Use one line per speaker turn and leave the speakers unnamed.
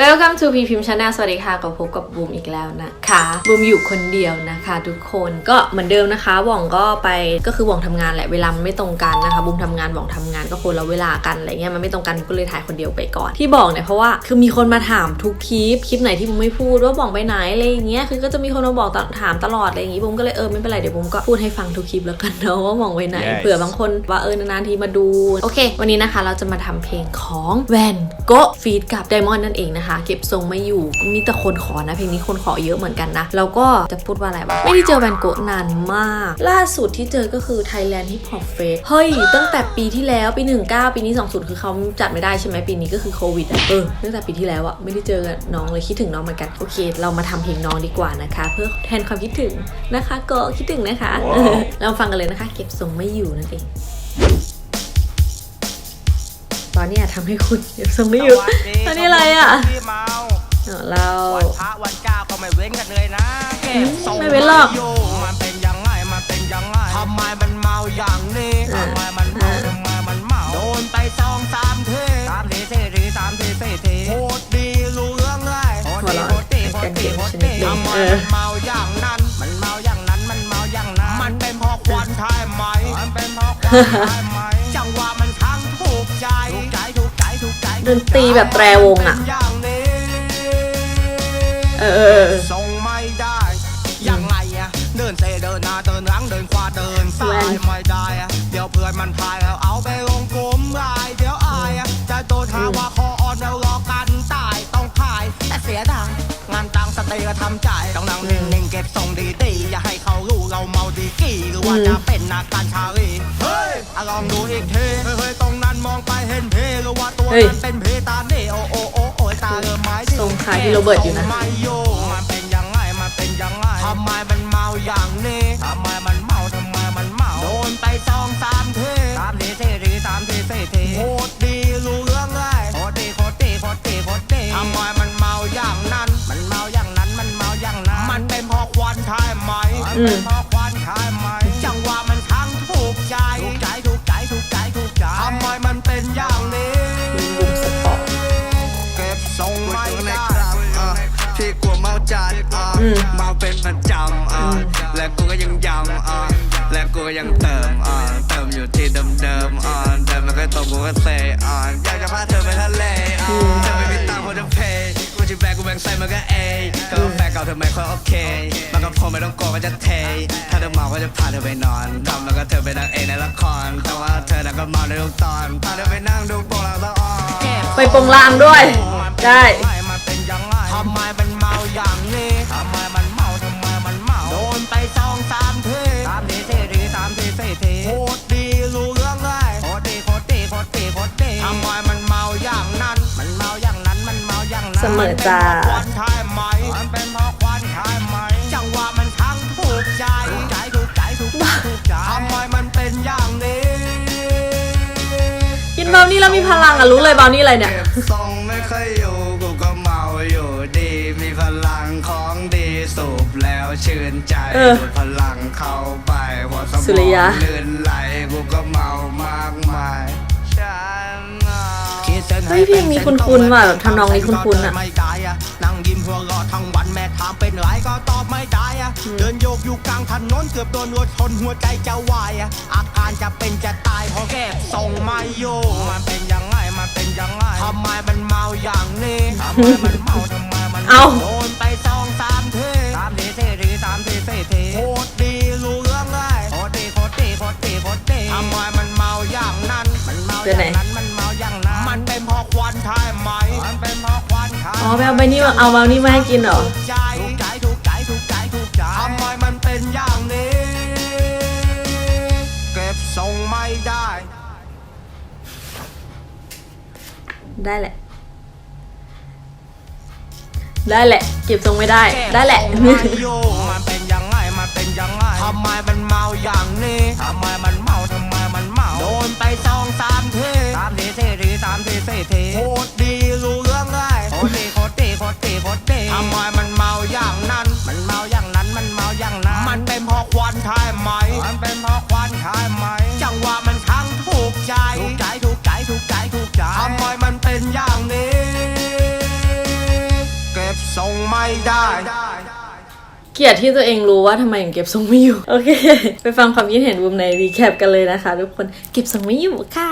Welcome to พีพิมพ์ชาแนลสวัสดีค่ะกับพบกับบูมอีกแล้วนะคะบูมอยู่คนเดียวนะคะทุกคนก็เหมือนเดิมนะคะหว่องก็ไปก็คือหว่องทำงานแหละเวลามันไม่ตรงกันนะคะบูมทำงานหว่องทำงานก็คนละเวลากันอะไรเงี้ยมันไม่ตรงกันก็เลยถ่ายคนเดียวไปก่อนที่บอกเนี่ยเพราะว่าคือมีคนมาถามทุกคลิปคลิปไหนที่บูมไม่พูดว่าหว่องไปไหนอะไรอย่างเงี้ยคือก็จะมีคนมาบอกตถามตลอดอะไรอย่างงี้บูมก็เลยเออไม่เป็นไรเดี๋ยวบูมก็พูดให้ฟังทุกคลิปแล้วกันเนาะว่าหว่องไปไหน
Yes
เผื่อบางคนว่าเออนานๆทีมาดูโอเค วันนี้นะคะเราจะมาทำเพลงของแวนโกฟีดกับไดมอนด์นั่นเองนะคะเก็บทรงไม่อยู่ มีแต่คนขอนะเพลงนี้คนขอเยอะเหมือนกันนะ แล้วก็จะพูดว่าอะไรวะ ไม่ได้เจอแวนโกนานมาก ล่าสุดที่เจอก็คือ Thailand Hip Hop Fest เฮ้ย ตั้งแต่ปีที่แล้วปี 19 ปีนี้ 20 คือเขาจัดไม่ได้ใช่ไหมปีนี้ก็คือโควิดอะเออตั้งแต่ปีที่แล้วอะไม่ได้เจอกับน้องเลยคิดถึงน้องเหมือนกัน โอเค เรามาทำเพลงน้องดีกว่านะคะ เพื่อแทนความคิดถึงนะคะ ก็คิดถึงนะคะ เราฟังกันเลยนะคะ เก็บทรงไม่อยู่นั่นเองต อนนี้ทำให้คุณเก็บทรงไม่อยู่ตอนนี้อะไรอะ
พี่เมา
เอาเรา
วันพระวันเจ้าก็ไม่เว้นกันเลยนะเก็บทรง
ไม่เว้นหรอก
ยู่มันเป็นยังไงมันเป็นยังไงทำไมมันเมาอย่างนี้
อ่า
ทำไมมันเมา
อ่า
ทำไมมันเมาโดนไปสองสามเทสามทีสี่ทีสามทีสี่ทีโคตรดีรู้เรื่องเลยโคตรดีโคตรดีโคตรดีโคตรดีทำไมมันเมาอย่างนั้น มันเมาอย่างนั้นมันเมาอย่างนั้น มันเป็นเพราะควันใช่ไหมมันเป็นเพราะควันใช่ไหม
ดนตรีแบบแตรวงอะ
เป็นอย่างนี้
เออเออเออ
ทรงไม่ได้ยังไงอะเดินเซเดินหน้าเดินหลังเดินขวาเดินซ้ายไม่ได้อะเดี๋ยวเพื่อนมันพายแล้วเอาไปลงกลมลายเดี๋ยวอายอะจะโดนหาว่าคออ่อนแล้วรอกันตายต้องพายแต่เสียดายงานตังสเตย์ก็ทำใจต้องนั่งนิ่งๆเก็บทรงดีๆอย่าให้เขารู้เราเมาดีกี่หรือว่าจะเป็นนักการชาลีเฮ้ยอะลองดูอีกทีเฮ้ยๆตรง นั้นมองไปเห็นเพหรือว่าตัว
เฮ้ย
นั้นเป็นเพตาเน่โอโอโอโอยตาเริ่มไม้ดิ
ทรงคล้ายพี่โรเบิร์ตอยู่นะ
ไม่โยมันเป็นยังไงมันเป็นยังไงทำไมมันเมาอย่างนี้ทำไมมันเมาทำไมมันเมาโดนไปสองสามทีสามทีสี่ทีสามทีสี่ทีโคตรดีรู้เรื่องเลยโคตรดีโคตรดีโคตรดีโคตรดีทำไมมันเมาอย่างนั้น มันเมาอย่างนั้นมันเมาอย่างนั้น มันเป็นเพราะควันใช่ไหมมันเป็นเพราะ จัด
อะอื
ม
เมาเป็นประจำอะและกูก็ยังย้ำอะและกูก็ยังเติมอะเติมอยู่ที่เดิมๆอะเดิมแล้วก็ตกกูก็เซอะอยากจะพาเธอไปทะเลอะเธอไม่มีตังค์พอจะเพย์กูจะแบกกูแบงใส่มันก็เอก็แฟนเก่าเธอไม่ค่อยโอเค มันก็คงไม่ต้องโกลัวว่าจะเท ถ้าเธอเมาก็จะพาเธอไปนอนทำแล้วก็เธอไปนั่งเองในละคร แต่ว่าเธอน่ะก็เมาในทุกตอน พาเธอไปนั่งดูโปรงลางสะอ่อน
ไปโปรงลางด้วย ได้
อย่างนี้กินเบา
นี่แล้วมีพลังอะรู้เลยเบานี่อะไรเนี่ย
เก็บทรงไม่ค่อยอยู่กูก็เมาอยู่ดีมีพลังของดีสูบแล้วชื่นใจ
เออ
ดูดพลังเข้าไปหัวสม
สุริยะ
องลื่นไหลกูก็เมามากมายฉันเอา
เฮ้ยเพลงนี้คุ้นๆว่ะแบบทำนองนี้คุ้นๆอะ
ไม่ได้อะนั่งยิ้มหัวเราะทั้งวันแม่ถามเป็นไรก็ตอบไม่ได้อะเดินโยกอยู่กลางถนนเกือบโดนรถชนหัวใจจะวายอะอาการจะเป็นจะตายเพราะแก็บทรงไม่อยู่มันเป็นยังไงมันเป็นยังไงทำไมมันเมาอย่างนี้ทำไมมันเมาทำไมมัน
เอา
โดนไปสองสามทีสามทีสี่ทีสามทีสี่ทีโคตรดีรู้เรื่องเลยโคตรดีโคตรดีโคตรดีโคตรดีทำไมมันเมาอย่างนั้นมันเมาอย่างนั้น อ๋
อไปเอาใบนี้มาเอาเบานี่มาให้กินเหรอ
ถูกใจถูกใจถูกใจถูกใจถูกใจทำไมมันเป็นอย่างนี้ เก็บทรงไม่ได้
ได้แหละ ได้แหละ เก็บทรงไม่ได้ ได้แหละ
มันเป็นยังไงมันเป็นยังไงทำไมมันเมาอย่างนี้ทำไมมัน ไม่ได้
เกลียดที่ตัวเองรู้ว่าทำไมถึงเก็บทรงไม่อยู่ โอเค ไปฟังความคิดเห็นบูมในรีแคปกันเลยนะคะทุกคน เก็บทรงไม่อยู่ค่ะ